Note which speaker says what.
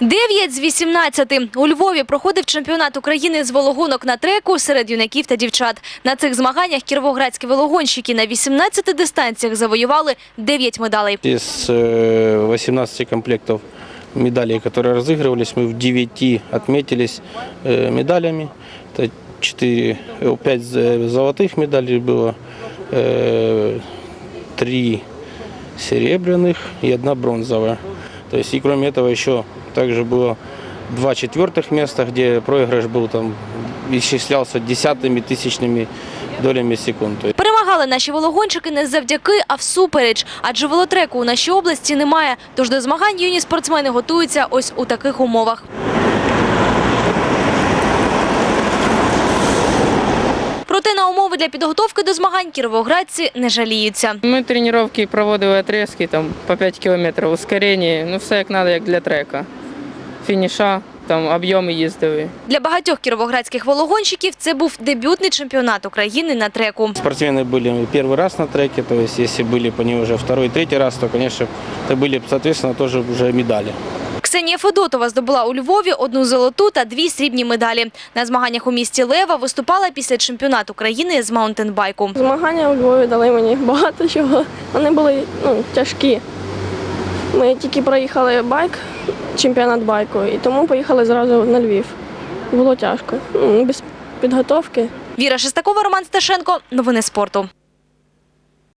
Speaker 1: 9 з 18. У Львові проходив чемпіонат України з вологонок на треку серед юнаків та дівчат. На цих змаганнях кіровоградські велогонщики на 18 дистанціях завоювали 9 медалей.
Speaker 2: Из э, 18 комплектов медалей, которые разыгрывались, мы в 9 отметились э, медалями. Это 4, 5 золотых медалей было, 3 серебряных и одна бронзовая. То есть и кроме этого еще также было два четвертых места, где проигрыш был там исчислялся десятыми тысячными долями секунд. То есть
Speaker 1: Перемагали наші велогонщики не завдяки, а всупереч. Адже велотреку у нашій області немає. Тож до змагань юні спортсмени готуються ось у таких умовах. Проте на умови для підготовки до змагань кіровоградці не жаліються.
Speaker 3: Ми тренування проводили отрізки там, по 5 кілометрів, ускорення, ну все як треба, як для трека. Фініша, там об'єми їздили.
Speaker 1: Для багатьох кіровоградських велогонщиків це був дебютний чемпіонат України на треку.
Speaker 2: Спортсмены были первый раз на треке, то есть если были по ней уже второй, третий раз, то, конечно, это были, соответственно, тоже уже медали.
Speaker 1: Ксенія Федотова здобула у Львові одну золоту та дві срібні медалі. На змаганнях у місті Лева виступала після чемпіонату країни з маунтенбайку.
Speaker 4: Змагання у Львові дали мені багато чого. Вони були ну, тяжкі. Ми тільки проїхали байк, чемпіонат байку, і тому поїхали зразу на Львів. Було тяжко. Без підготовки.
Speaker 1: Віра Шестакова, Роман Сташенко. Новини спорту.